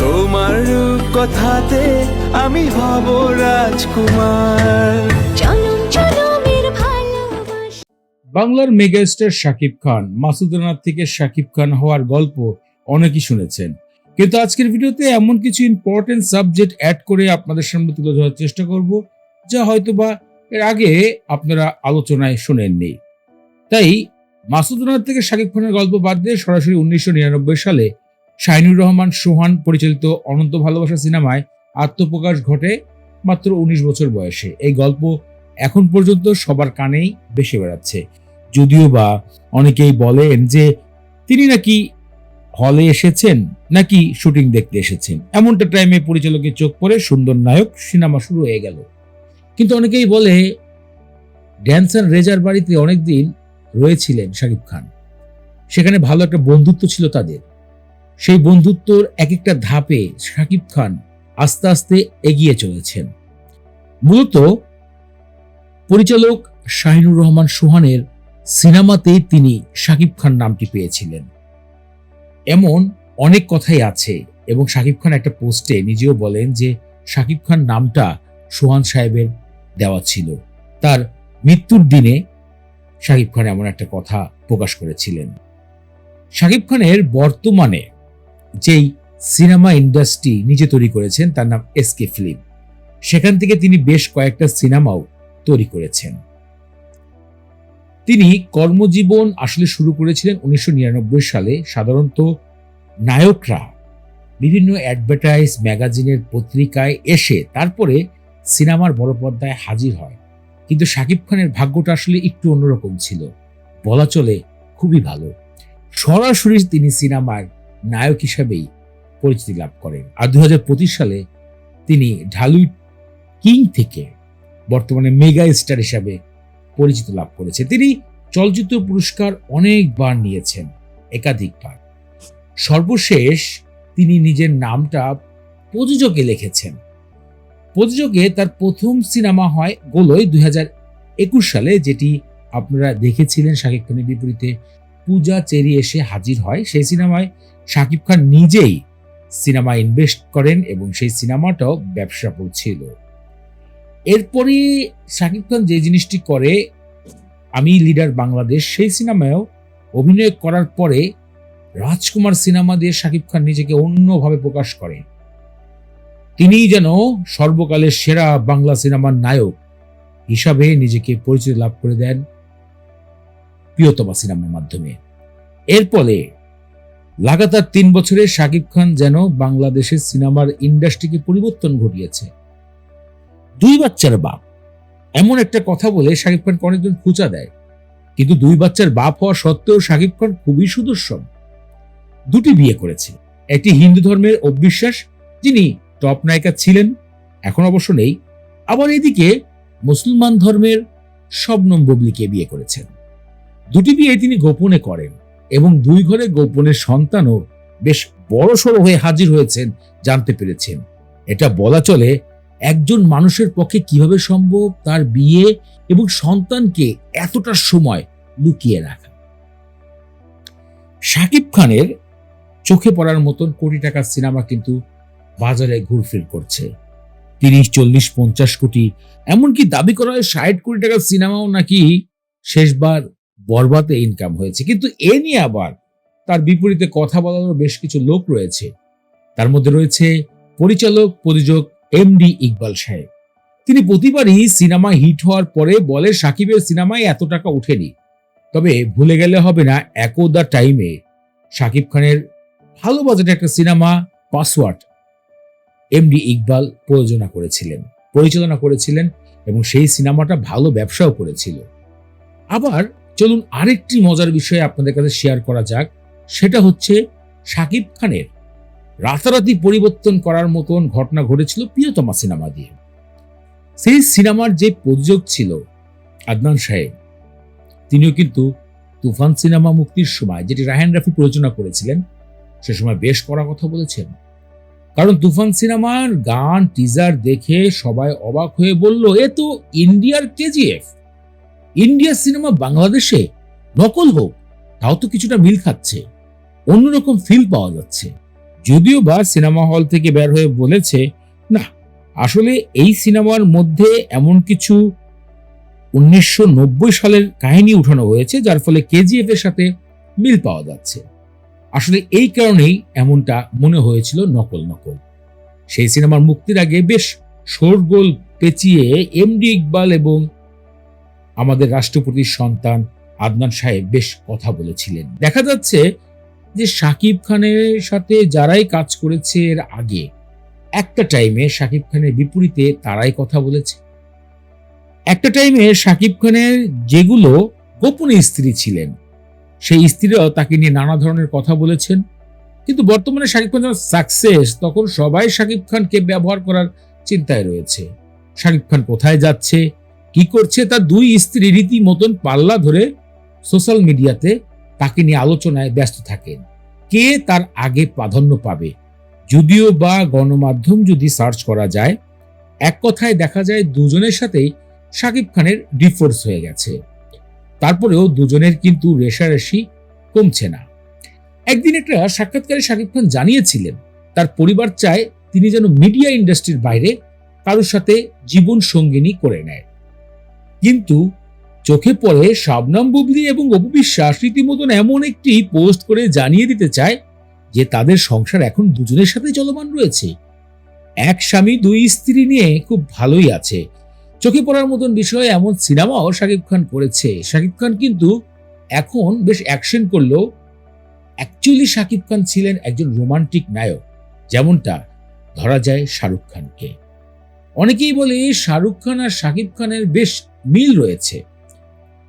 তোমার রূপ কথাতে আমি হব রাজকুমার। বাংলার মেগাস্টার শাকিব খান মাসুদ রানার থেকে শাকিব খান হওয়ার গল্প অনেকেই শুনেছেন। কিন্তু আজকের ভিডিওতে এমন কিছু ইম্পর্টেন্ট সাবজেক্ট অ্যাড করে আপনাদের সামনে তুলে ধরার চেষ্টা করব যা হয়তোবা এর আগে আপনারা আলোচনায় শোনেননি। তাই মাসুদ থেকে শাকিব খানের গল্প বাদ দিয়ে সরাসরি উনিশশো নিরানব্বই সালে শাহিনুর রহমান, সোহান পরিচালিত অনন্ত ভালোবাসা সিনেমায় আত্মপ্রকাশ ঘটে মাত্র উনিশ বছর বয়সে। এই গল্প এখন পর্যন্ত সবার কানেই বেশি বেড়াচ্ছে। যদিও বা অনেকেই বলেন যে, তিনি নাকি হলে এসেছেন, নাকি শুটিং দেখতে এসেছেন। এমনটা টাইমে পরিচালকের চোখ পড়ে সুন্দর নায়ক সিনেমা শুরু হয়ে গেল। কিন্তু অনেকেই বলে, ড্যান্সার রেজার বাড়িতে অনেকদিন রয়েছিলেন শাকিব খান। সেখানে ভালো একটা বন্ধুত্ব ছিল তাদের। সেই বন্ধুত্বর এক একটা ধাপে শাকিব খান আস্তে আস্তে এগিয়ে চলেছেন। মূলত পরিচালক শাহিনুর রহমান সোহানের সিনেমাতেই তিনি শাকিব খান নামটি পেয়েছিলেন। এমন অনেক কথাই আছে এবং শাকিব খান একটা পোস্টে নিজেও বলেন যে শাকিব খান নামটা সোহান সাহেবের দেওয়া ছিল। তার মৃত্যুর দিনে শাকিব খান এমন একটা কথা প্রকাশ করেছিলেন। শাকিব খানের বর্তমানে যেই সিনেমা ইন্ডাস্ট্রি নিজে তৈরি করেছেন, তার নাম এসকে ফিল্ম সেখান থেকে তিনি বেশ কয়েকটা সিনেমাও তৈরি করেছেন। তিনি কর্মজীবন আসলে শুরু করেছিলেন উনিশশো নিরানব্বই সালে। সাধারণত নায়করা বিভিন্ন অ্যাডভার্টাইজ ম্যাগাজিনের পত্রিকায় এসে তারপরে সিনেমার বড় পর্দায় হাজির হয়। কিন্তু শাকিব খানের ভাগ্যটা আসলে একটু অন্যরকম ছিল। বলা চলে খুবই ভালো। সরাসরি তিনি সিনেমার নায়ক হিসাবেই পরিচিতি লাভ করেন। আর দুই সালে তিনি ঢালুই কিং থেকে বর্তমানে মেগা স্টার হিসাবে পরিচিত লাভ করেছে তিনি চলচ্চিত্র পুরস্কার অনেকবার নিয়েছেন একাধিকবার সর্বশেষ তিনি নিজের নামটা প্রযোজকে লিখেছেন। প্রযোজকে তার প্রথম সিনেমা হয় গোলই দুই সালে, যেটি আপনারা দেখেছিলেন শাকিব খানের বিপরীতে। পূজা চেরি এসে হাজির হয়। সেই সিনেমায় শাকিব খান নিজেই সিনেমা ইনভেস্ট করেন এবং সেই সিনেমাটাও ব্যবসাপূল ছিল এরপরে শাকিব খান যে জিনিসটি করে, আমি লিডার বাংলাদেশ, সেই সিনেমায়ও অভিনয় করার পরে রাজকুমার সিনেমা দিয়ে শাকিব খান নিজেকে অন্যভাবে প্রকাশ করে। তিনি যেন সর্বকালের সেরা বাংলা সিনেমার নায়ক হিসাবে নিজেকে পরিচয় লাভ করে দেন। প্রিয়তমা সিনেমার মাধ্যমে। এর ফলে লাগাতার তিন বছরে শাকিব খান যেন বাংলাদেশের সিনেমার ইন্ডাস্ট্রিকে পরিবর্তন ঘটিয়েছে। দুই বাচ্চার বাপ। এমন একটা কথা বলে শাকিব খানকে অনেকজন খুঁচা দেয়। কিন্তু দুই বাচ্চার বাপ হওয়া সত্ত্বেও শাকিব খান খুবই সুদর্শন। দুটি বিয়ে করেছে। একটি হিন্দু ধর্মের অবিশ্বাস, যিনি টপ নায়িকা ছিলেন, এখন অবশ্য নেই। আবার এদিকে মুসলমান ধর্মের শবনম বুবলিকে বিয়ে করেছেন। দুটি বিয়ে তিনি গোপনে করেন এবং দুই ঘরে গোপনের সন্তানও বেশ বড় সড়ো হয়ে হাজির হয়েছেন জানতে পেরেছেন। এটা বলা চলে একজন মানুষের পক্ষে কীভাবে সম্ভব তার বিয়ে এবং সন্তানকে এতটা সময় লুকিয়ে রাখা। শাকিব খানের চোখে পড়ার মতন কোটি টাকার সিনেমা কিন্তু বাজারে ঘুরফির করছে। তিরিশ, চল্লিশ, পঞ্চাশ কোটি, এমনকি দাবি করা হয় ষাট কোটি টাকার সিনেমাও নাকি শেষবার বরবাতে ইনকাম হয়েছে। কিন্তু এ নিয়ে আবার তার বিপরীতে কথা বলারও বেশ কিছু লোক রয়েছে। তার মধ্যে রয়েছে পরিচালক, প্রযোজক এমডি ইকবাল সাহেব। তিনি প্রতিবারই সিনেমা হিট হওয়ার পরে বলে, সাকিবের সিনেমায় এত টাকা ওঠেনি। তবে ভুলে গেলে হবে না, একদা টাইমে সাকিব খানের ভালো বাজেটে একটা সিনেমা পাসওয়ার্ড এমডি ইকবাল প্রযোজনা করেছিলেন, পরিচালনা করেছিলেন এবং সেই সিনেমাটা ভালো ব্যবসাও করেছিল। আবার চলুন আরেকটি মজার বিষয় আপনাদের কাছে শেয়ার করা যাক। সেটা হচ্ছে সাকিব খানের রাতারাতি পরিবর্তন করার মতন ঘটনা ঘটেছিল প্রিয়তমা সিনেমা দিয়ে। সেই সিনেমার যে প্রযোজক ছিল আদনান সাহেব, তিনিও কিন্তু তুফান সিনেমা মুক্তির সময়, যেটি রায়হান রাফি প্রযোজনা করেছিলেন, সে সময় বেশ করা কথা বলেছেন। কারণ তুফান সিনেমার গান টিজার দেখে সবাই অবাক হয়ে বলল, এ তো ইন্ডিয়ার কেজিএফ ইন্ডিয়ার সিনেমা বাংলাদেশে নকল হোক, তাও তো কিছুটা মিল খাচ্ছে। অন্যরকম ফিল পাওয়া যাচ্ছে। যদিও বা সিনেমা হল থেকে বের হয়ে বলেছে, না, আসলে এই সিনেমার মধ্যে এমন কিছু উনিশশো সালের কাহিনী উঠানো হয়েছে, যার ফলে কেজিএফ এর সাথে মিল পাওয়া যাচ্ছে। আসলে এই কারণেই এমনটা মনে হয়েছিল নকল নকল। সেই সিনেমার মুক্তির আগে বেশ শোরগোল পেঁচিয়ে এমডি ইকবাল এবং আমাদের রাষ্ট্রপতির সন্তান আদনান সাহেব বেশ কথা বলেছিলেন। দেখা যাচ্ছে যে শাকিব খানের সাথে যারাই কাজ করেছে এর আগে, একটা টাইমে শাকিব খানের বিপরীতে তারাই কথা বলেছে। একটা টাইমে শাকিব খানের যেগুলো গোপনে স্ত্রী ছিলেন, সেই স্ত্রীরাও তাকে নিয়ে নানা ধরনের কথা বলেছেন। কিন্তু বর্তমানে শাকিব খান যখন সাকসেস তখন সবাই শাকিব খানকে ব্যবহার করার চিন্তায় রয়েছে। শাকিব খান কোথায় যাচ্ছে? কি করছে? তার দুই স্ত্রী রীতি মতন পাল্লা ধরে সোশ্যাল মিডিয়াতে তাকে নিয়ে আলোচনায় ব্যস্ত থাকেন। কে তার আগে প্রাধান্য পাবে? যদিও বা গণমাধ্যম যদি সার্চ করা যায়, এক কথায় দেখা যায় দুজনের সাথেই শাকিব খানের ডিফোর্স হয়ে গেছে। তারপরেও দুজনের কিন্তু রেশারেশি কমছে না। একদিন একটা সাক্ষাৎকারে শাকিব খান জানিয়েছিলেন, তার পরিবার চায় তিনি যেন মিডিয়া ইন্ডাস্ট্রির বাইরে কারোর সাথে জীবন সঙ্গিনী করে নেয়। কিন্তু চোখে পড়ে শাবনাম বুবলি এবং অপু বিশ্বাস রীতিমতন এমন একটি পোস্ট করে জানিয়ে দিতে চায় যে তাদের সংসার এখন দুজনের সাথে চলমান রয়েছে। এক স্বামী, দুই স্ত্রী নিয়ে খুব ভালোই আছে। চোখে পড়ার মতন বিষয়ে এমন সিনেমাও শাকিব খান করেছে। শাকিব খান কিন্তু এখন বেশ অ্যাকশন করলেও অ্যাকচুয়ালি শাকিব খান ছিলেন একজন রোমান্টিক নায়ক, যেমনটা ধরা যায় শাহরুখ খানকে। অনেকেই বলে শাহরুখ খান আর শাকিব খানের বেশ মিল রয়েছে।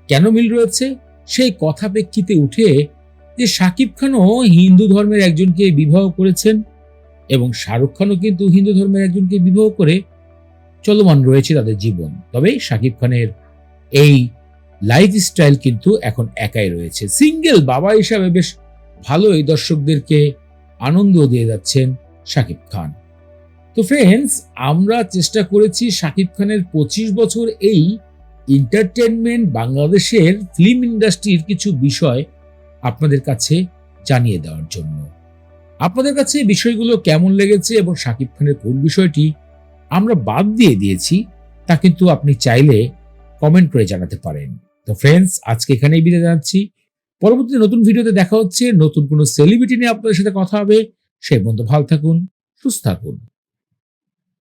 কেন মিল রয়েছে? সেই কথা প্রেক্ষিতে উঠে যে শাকিব খানও হিন্দু ধর্মের একজনকে বিবাহ করেছেন এবং শাহরুখ খানও কিন্তু হিন্দু ধর্মের একজনকে বিবাহ করে চলমান রয়েছে তাদের জীবন। তবে শাকিব খানের এই লাইফ স্টাইল কিন্তু এখন একাই রয়েছে। সিঙ্গেল বাবা হিসাবে বেশ ভালোই দর্শকদেরকে আনন্দ দিয়ে যাচ্ছেন শাকিব খান। তো ফ্রেন্ডস আমরা চেষ্টা করেছি শাকিব খানের পঁচিশ বছর এই এন্টারটেনমেন্ট বাংলাদেশের ফিল্ম ইন্ডাস্ট্রির কিছু বিষয় আপনাদের কাছে জানিয়ে দেওয়ার জন্য। আপনাদের কাছে বিষয়গুলো কেমন লেগেছে এবং শাকিব খানের কোন বিষয়টি আমরা বাদ দিয়ে দিয়েছি, তা কিন্তু আপনি চাইলে কমেন্ট করে জানাতে পারেন। তো ফ্রেন্ডস আজকে এখানেই বিদায় জানাচ্ছি। পরবর্তী নতুন ভিডিওতে দেখা হচ্ছে, নতুন কোনো সেলিব্রিটি নিয়ে আপনাদের সাথে কথা হবে। সেই বন্ধু ভালো থাকুন, সুস্থ থাকুন।